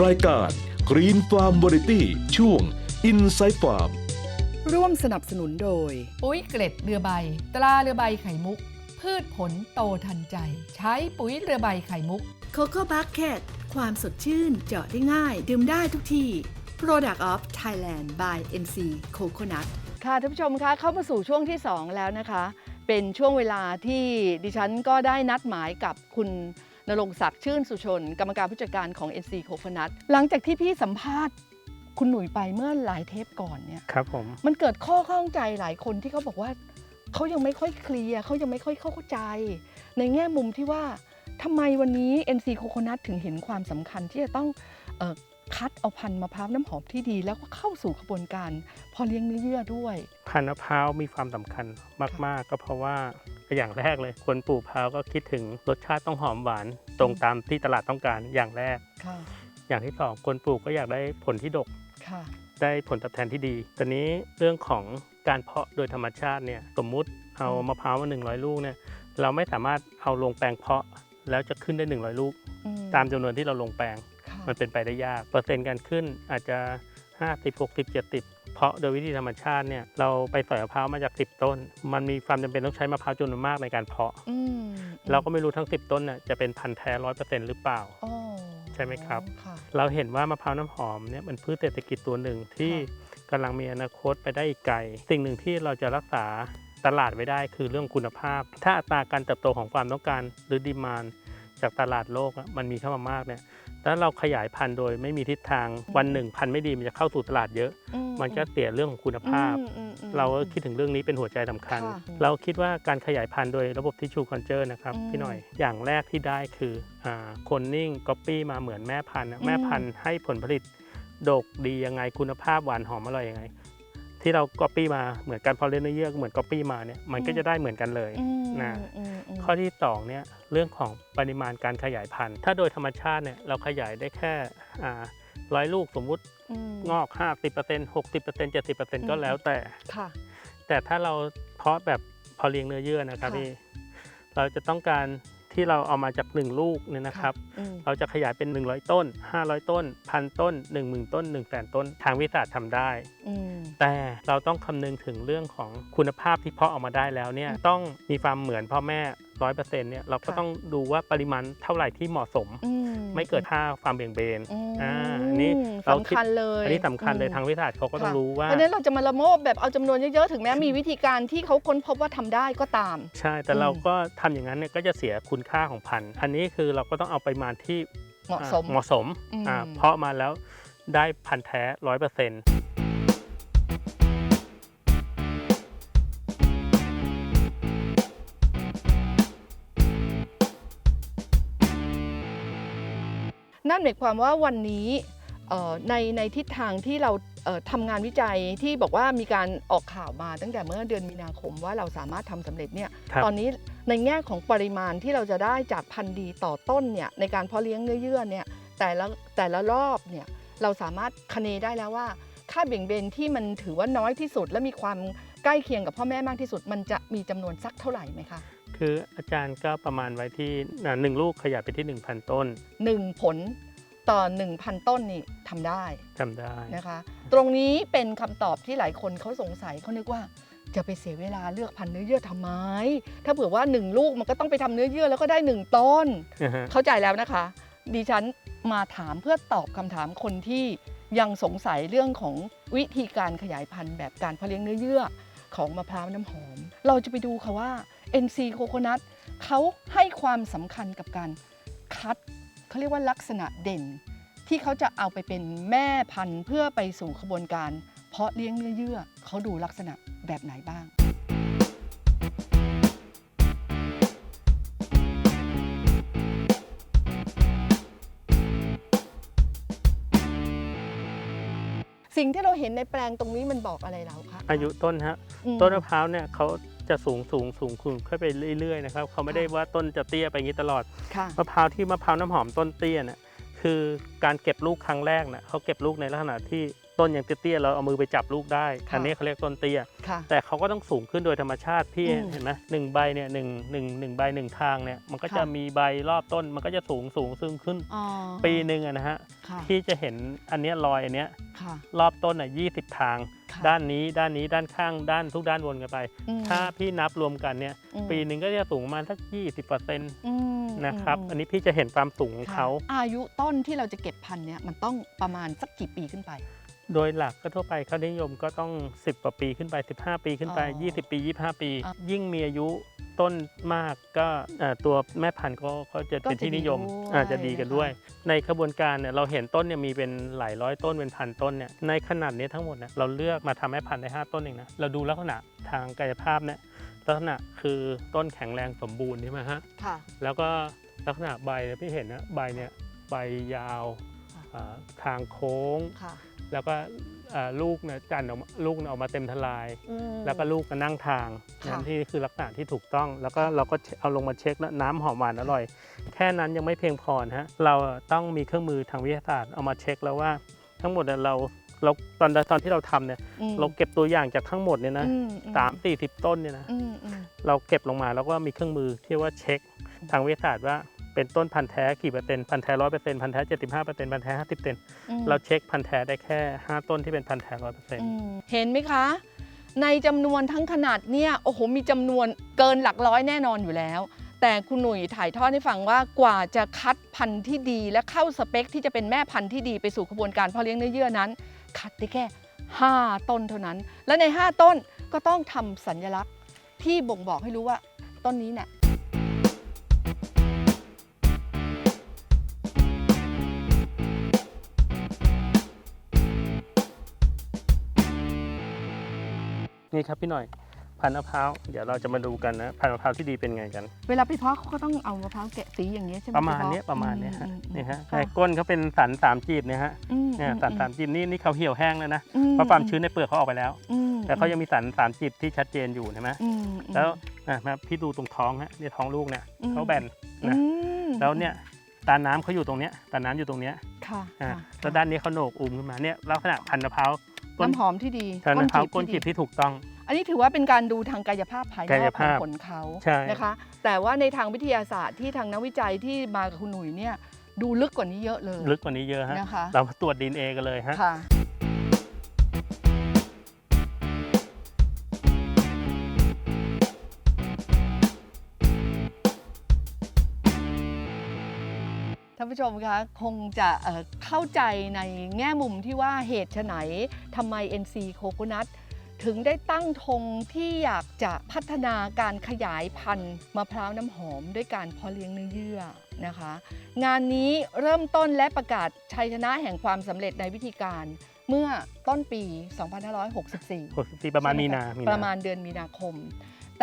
รายการ Green Farm Variety ช่วง Inside Farm ร่วมสนับสนุนโดย ปุ๋ยเกล็ดเรือใบ ตราเรือใบไข่มุก พืชผลโตทันใจ ใช้ปุ๋ยเรือใบไข่มุก c o c o Bucket ความสดชื่นเจาะได้ง่าย ดื่มได้ทุกที่ Product of Thailand by NC Coconut ค่ะท่านผู้ชมคะเข้ามาสู่ช่วงที่ 2 แล้วนะคะ เป็นช่วงเวลาที่ดิฉันก็ได้นัดหมายกับคุณ นรงค์ศักดิ์ชื่นสุชน กรรมการผู้จัดการของ NC Coconut หลังจากที่พี่สัมภาษณ์คุณหนุ่ยไปเมื่อหลายเทปก่อนเนี่ยครับผมมันเกิดข้อข้องใจหลายคนที่เขาบอกว่าเขายังไม่ค่อยเคลียร์เขายังไม่ค่อยเข้าใจ ในแง่มุมที่ว่าทำไมวันนี้ NC Coconut ถึงเห็นความสำคัญที่จะต้องเออคัดเอาพันธุ์มะพร้าวน้ำหอมที่ดี แล้วก็เข้าสู่กระบวนการพอเลี้ยงเนื้อเยื่อด้วย พันธุ์มะพร้าวมีความสำคัญมาก ๆ ก็เพราะว่า อย่างแรกเลย คนปลูกมะพร้าวก็คิดถึงรสชาติต้องหอมหวานตรงตามที่ตลาดต้องการอย่างแรก ค่ะ อย่างที่สองคนปลูกก็อยากได้ผลที่ดก ค่ะ ได้ผลตอบแทนที่ดี ตอนนี้เรื่องของการเพาะโดยธรรมชาติเนี่ยสมมุติเอาอืมมะพร้าวมา100 ลูกเนี่ยเราไม่สามารถเอาลงแปลงเพาะแล้วจะขึ้นได้ 100 ลูก อืตามจำนวนที่เราลงแปลง ค่ะมันเป็นไปได้ยาก เปอร์เซ็นต์การขึ้นอาจจะ 50 60 70เพ ราะโดยวิธีธรรมชาติเนี่ยเราไปสอยมะพร้าวมาจาก 10 ต้น มันมีความจำเป็นต้องใช้มะพร้าวจำนวนมากในการเพาะ อืมเราก็ไม่รู้ทั้ง 10 ต้นน่ะจะเป็นพันธุ์แท้ร้อยเปอร์เซ็นต์หรือเปล่า อ๋อใช่ไหมครับ ค่ะ เราเห็นว่ามะพร้าวน้ำหอมเนี่ยมันพืชเศรษฐกิจตัวหนึ่งที่ค่กำลังมีอนาคตไปได้อีกไกล สิ่งหนึ่งที่เราจะรักษาตลาดไว้ได้คือเรื่องคุณภาพ ถ้าอัตราการเติบโตของความต้องการหรือดีมานจากตลาดโลกอะมันมีเข้ามามากเนี่ย ถ้าเราขยายพันธุ์โดยไม่มีทิศทางวันหนึ่งพันธุ์ไม่ดีมันจะเข้าสู่ตลาดเยอะอืมันก็เสียเรื่องของคุณภาพอืมอืมอืมเราก็คิดถึงเรื่องนี้เป็นหัวใจสำคัญค่ะเราคิดว่าการขยายพันธุ์โดยระบบทิชชูคอนเจอร์นะครับอืมพี่หน่อยอย่างแรกที่ได้คืออ่าคนนิ่งก๊อปปี้มาเหมือนแม่พันธุ์นะอืมแม่พันธุ์ให้ผลผลิตดกดียังไงคุณภาพหวานหอมอร่อยยังไง ที่เราก๊อปปี้มาเหมือนกันพอเล่นเนื้อเยื่อเหมือนก๊อปปี้มาเนี่ยมันก็จะได้เหมือนกันเลยอืมนะอืมมข้อที่สองเนี่ยเรื่องของปริมาณการขยายพันธุ์ ถ้าโดยธรรมชาติเนี่ยเราขยายได้แค่ร้อยลูกสมมุติอืมงอก 50% 60% 70%ก็แล้วแต่ค่ะแต่ถ้าเราเพาะแบบพอเลี้ยงเนื้อเยื่อนะครับค่ะพี่เราจะต้องการ ที่เราเอามาจาก 1 ลูกเนี่ยนะครับ อืมเราจะขยายเป็น 100 ต้น 500 ต้นพันต้น 10,000 ต้น 1 0 0 0 0 0ต้น ทางวิทยาศาสตร์ทำได้ อืม แต่เราต้องคำนึงถึงเรื่องของคุณภาพที่เพาะออกมาได้แล้วเนี่ยอืม ต้องมีความเหมือนพ่อแม่ ร้อยเปอร์เซ็นต์เนี่ยเราก็ค่ะต้องดูว่าปริมาณเท่าไหร่ที่เหมาะสมอืไม่เกิดค่าความเบี่ยงเบนอืมอ่าอันนี้เราสำคิดคัญเลยอันนี้สำคัญเลยอืมทางวิทยาศาสตร์เขาก็ต้องค่ะรู้ว่าเพราะฉะนั้นเราจะมาละโมบแบบเอาจำนวนเยอะๆถึงแม้มีวิธีการที่เขาค้นพบว่าทำได้ก็ตาม ใช่แต่อืมเราก็ทำอย่างนั้นเนี่ยก็จะเสียคุณค่าของพันธุ์อันนี้คือเราก็ต้องเอาปริมาณที่เหมาะสมอ่เหมาะสมอืมอ่าเพาะมาแล้วได้พันธุ์แท้ร้อยเปอร์เซ็นต์ นั่นหมายความว่าวันนี้เอ่อในในทิศทางที่เราเอ่อทำงานวิจัยที่บอกว่ามีการออกข่าวมาตั้งแต่เมื่อเดือนมีนาคมว่าเราสามารถทำสำเร็จเนี่ยครับตอนนี้ในแง่ของปริมาณที่เราจะได้จากพันธุ์ดีต่อต้นเนี่ยในการเพาะเลี้ยงเนื้อเยื่อเนี่ยแต่ละแต่ละรอบเนี่ยเราสามารถคเนได้แล้วว่า ค่าเบี่ยงเบนที่มันถือว่าน้อยที่สุด และมีความใกล้เคียงกับพ่อแม่มากที่สุด มันจะมีจำนวนสักเท่าไหร่ไหมคะ คืออาจารย์ก็ประมาณไว้ที่อ่าหนึ่งลูกขยายไปที่ 1,000 ต้นหนึ่งผลต่อ 1,000 ต้นนี่ทำได้จำได้นะคะ ตรงนี้เป็นคำตอบที่หลายคนเขาสงสัยเขานึกว่าจะไปเสียเวลาเลือกพันธุ์เนื้อเยื่อทำไม ถ้าเผื่อว่า 1 ลูกมันก็ต้องไปทำเนื้อเยื่อแล้วก็ได้ 1 ต้นนะฮะเข้าใจแล้วนะคะ ดิฉันมาถามเพื่อตอบคำถามคนที่ยังสงสัยเรื่องของวิธีการขยายพันธุ์แบบการเพาะเลี้ยงเนื้อเยื่อของมะพร้าวน้ำหอม เราจะไปดูค่ะว่า NC Coconut เขาให้ความสำคัญกับการคัดเขาเรียกว่าลักษณะเด่น ที่เขาจะเอาไปเป็นแม่พันธุ์เพื่อไปสู่ขบวนการ เพาะเลี้ยงเนื้อเยื่อเขาดูลักษณะแบบไหนบ้างสิ่งที่เราเห็นในแปลงตรงนี้มันบอกอะไรเราคะอายุต้นฮะอืมต้นมะพร้าวเนี่ยเขา จะสูงสูงสูงขึ้นขึ้นไปเรื่อยๆนะครับเขาไม่ได้ว่าต้นจะเตี้ยไปอย่างนี้ตลอดค่ะมะพร้าวที่มะพร้าวน้ำหอมต้นเตี้ยเนี่ยคือการเก็บลูกครั้งแรกเนี่ยเขาเก็บลูกในลักษณะที่ ต้นยังเตี้ยๆเราเอามือไปจับลูกได้ค่ะอันนี้เขาเรียกต้นเตี้ย ค่ะ แต่เขาก็ต้องสูงขึ้นโดยธรรมชาติพี่อืมเห็นไหมหนึ่งใบเนี่ยหนึ่งหนึ่งหนึ่งใบหนึ่งทางเนี่ยมันก็ค่ะ จะมีใบรอบต้นมันก็จะสูงสูงซึ่งขึ้น อ๋อปีหนึ่งอะนะฮะค่ะที่จะเห็นอันเนี้ยรอยอันเนี้ยค่ะรอบต้นอะยี่สิบทาง ค่ะด้านนี้ด้านนี้ด้านข้างด้านทุกด้านวนกันไป อืมถ้าพี่นับรวมกันเนี่ยอืมปีหนึ่งก็จะสูงประมาณสักยี่สิบเปอร์เซ็นต์อืมนะครับมอันนี้พี่จะเห็นความสูงของค่ะเขาอายุต้นที่เราจะเก็บพันธุ์เนี่ยมันต้องประมาณสักกี่ปีขึ้นไป โดยหลักก็ทั่วไปเขานิยมก็ต้อง 10กว่าปีขึ้นไป 15 ปีขึ้นไป อ๋อ20 ปี 25 ปี อะ ยิ่งมีอายุต้นมากก็เอ่อตัวแม่พันธุ์ก็ก็จะเป็นที่นิยมก็จะดีด้วยอาจจะดีกันด้วยนะคะในขบวนการเนี่ยเราเห็นต้นเนี่ยมีเป็นหลายร้อยต้นเป็นพันต้นเนี่ยในขนาดนี้ทั้งหมดเนี่ยเราเลือกมาทำแม่พันธุ์ได้5ต้นเองนะเราดูลักษณะทางกายภาพเนี่ยลักษณะคือต้นแข็งแรงสมบูรณ์ใช่ไหมฮะ ค่ะ แล้วก็ลักษณะใบเนี่ยพี่เห็นนะใบเนี่ยใบยาวค่ะอ่าทางโค้ง ค่ะ แล้วก็เอ่อลูกเนี่ยจันทร์ออกมาลูกเนี่ยออกมาเต็มทลายอืมแล้วก็ลูกก็นั่งทางค่ะนั่นที่คือลักษณะที่ถูกต้อง แล้วก็เราก็เอาลงมาเช็คแล้วน้ำหอมหวานอร่อย แค่นั้นยังไม่เพียงพอนะฮะเราต้องมีเครื่องมือทางวิทยาศาสตร์เอามาเช็คแล้วว่า ทั้งหมดเนี่ยเราเราตอนตอนที่เราทำเนี่ยอืมเราเก็บตัวอย่างจากทั้งหมดเนี่ยนะอือืสามสี่สิบต้นเนี่ยนะอืมอืมเราเก็บลงมาแล้วก็มีเครื่องมือที่ว่าเช็คทางวิทยาศาสตร์ว่า เป็นต้นพันธุ์แท้กี่เปอร์เซ็นต์พันธุ์แท้ร้อยเปอร์เซ็นต์พันธุ์แท้เจ็ดสิบห้าเปอร์เซ็นต์พันธุ์แท้ห้าสิบเปอร์เซ็นต์อืมเราเช็คพันธุ์แท้ได้แค่ห้าต้นที่เป็นพันธุ์แท้ร้อยเปอร์เซ็นต์อืมเห็นไหมคะ ในจำนวนทั้งขนาดเนี่ยโอ้โหมีจำนวนเกินหลักร้อยแน่นอนอยู่แล้ว แต่คุณหนุ่ยถ่ายทอดให้ฟังว่ากว่าจะคัดพันธุ์ที่ดีและเข้าสเปค ที่จะเป็นแม่พันธุ์ที่ดีไปสู่กระบวนการเพาะเลี้ยงเนื้อเยื่อนั้น คัดได้แค่ 5 ต้นเท่านั้น และใน 5 ต้นก็ต้องทำสัญลักษณ์ที่บ่งบอกให้รู้ว่าต้นนี้เนี่ย นี่ครับพี่หน่อยพันธุ์มะพร้าวเดี๋ยวเราจะมาดูกันนะพันธุ์มะพร้าวที่ดีเป็นไงกัน เวลาไปเพาะเขาก็ต้องเอามะพร้าวแกะสีอย่างนี้ยใช่ไหมประมาณพี่เนี้ยเพประมาณเนี้ยฮะอืมอืมนี่ฮะค่ะในก้นเขาเป็นสันสามจีบเนี่ยฮะอืมเนี่ยอืมสันสามจีบนี่นี่เขาเหี่ยวแห้งแล้วนะอืเพราะความชื้นในเปลือกเขาออกไปแล้ว อืมแต่เขายังมีสันสามจีบที่ชัดเจนอยู่ใช่ไหมอืม แล้วอะมาพี่ดูตรงท้องฮะเนี่ยท้องลูกเนี่ยอืม เขาแบนอืนะมแล้วเนี่ยตาน้ำเขาอยู่ตรงเนี้ยตาน้ำอยู่ตรงเนี้ย ค่ะอะค่ะ แล้วด้านนี้เขาโหนกอุ้มขึ้นมาเนี่ยลักษณะพันธุ์มะพร้าวต้ นน้ำหอมที่ดีพันธุ์มะพร้าวก้นจีบดีที่ถูกต้อง อันนี้ถือว่าเป็นการดูทางกายภาพภายนกาอยกขภาองพผลเขาใช่นะคะ แต่ว่าในทางวิทยาศาสตร์ที่ทางนักวิจัยที่มากับคุณหนุ่ยเนี่ยดูลึกกว่านี้เยอะเลย ลึกกว่านี้เยอะฮะนะคะเรามาตรวจดีเอกันเลยฮะานผู้ชมคะคงจะเอ่อเข้าใจในแง่มุมที่ว่าเหตุไฉนทำไม NC Coconut ถึงได้ตั้งธงที่อยากจะพัฒนาการขยายพันธุ์มะพร้าวน้ำหอมด้วยการเพาะเลี้ยงเนื้อเยื่อนะคะ งานนี้เริ่มต้นและประกาศชัยชนะแห่งความสำเร็จในวิธีการเมื่อต้นปี 2564 60ปีประมาณมีนามีนา ประมาณเดือนมีนาคม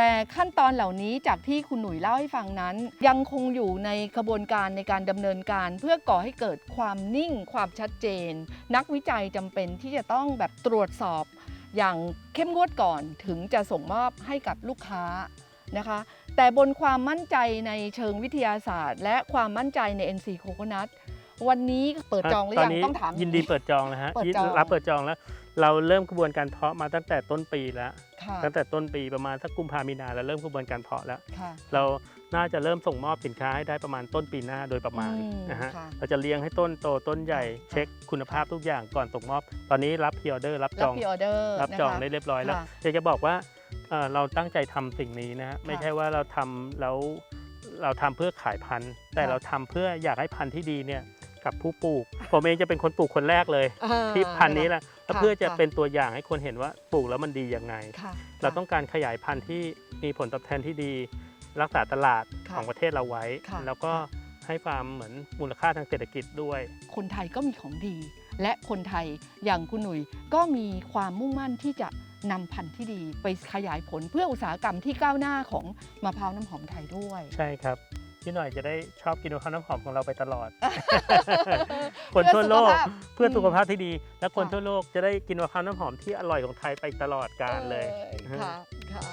แต่ขั้นตอนเหล่านี้จากที่คุณหนุ่ยเล่าให้ฟังนั้น ยังคงอยู่ในกระบวนการในการดำเนินการ เพื่อก่อให้เกิดความนิ่งความชัดเจน นักวิจัยจำเป็นที่จะต้องแบบตรวจสอบอย่างเข้มงวดก่อนถึงจะส่งมอบให้กับลูกค้านะคะ แต่บนความมั่นใจในเชิงวิทยาศาสตร์ และความมั่นใจใน NC Coconut วันนี้เปิดจองหรือยังนี้ต้องถาม ยินดีเปิดจองนะฮะเปิดจอง รับเปิดจองแล้ว เราเริ่มกระบวนการเพาะมาตั้งแต่ต้นปีแล้ว ค่ะตั้งแต่ต้นปีประมาณสักกุมภามีนาเราเริ่มกระบวนการเพาะแล้ว ค่ะ เราน่าจะเริ่มส่งมอบสินค้าให้ได้ประมาณต้นปีหน้าโดยประมาณอืมนะฮะค่ะเราจะเลี้ยงให้ต้นโตต้นใหญ่ค่ะ เช็คคุณภาพทุกอย่างก่อนส่งมอบ ตอนนี้รับพิออเดอร์รับจรับอง พิออเดอร์รับจองได้เรียบร้อยแล้วค่ะ อยากจะบอกว่าเอ่อเราตั้งใจทำสิ่งนี้นะฮะไม่ใช่ว่าเราทำแล้วเราทำเพื่อขายพันธุ์ แต่ค่ะ เราทำเพื่ออยากให้พันธุ์ที่ดีเนี่ย กับผู้ปลูก ผมเองจะเป็นคนปลูกคนแรกเลยอ่าที่พันธุ์นี้แหละแล้วค่ะเพื่อจะค่ะเป็นตัวอย่างให้คนเห็นว่าปลูกแล้วมันดียังไงค่ะเราต้องการขยายพันธุ์ที่มีผลตอบแทนที่ดี รักษาตลาดค่ะของประเทศเราไว้ค่ะแล้วก็ให้ความเหมือนมูลค่าทางเศรษฐกิจด้วย คนไทยก็มีของดี และคนไทยอย่างคุณหนุ่ยก็มีความมุ่งมั่นที่จะนำพันธุ์ที่ดีไปขยายผลเพื่ออุตสาหกรรมที่ก้าวหน้าของมะพร้าวน้ำหอมไทยด้วย ใช่ครับ พี่หน่อยจะได้ชอบกินมะพร้าวน้ำหอมของเราไปตลอด คนทั่วโลกเพื่อสุขภาพที่ดี และคนค่ะทั่วโลกจะได้กินมะพร้าวน้ำหอมที่อร่อยของไทยไปตลอดกาลเลยออค่ะค่ะ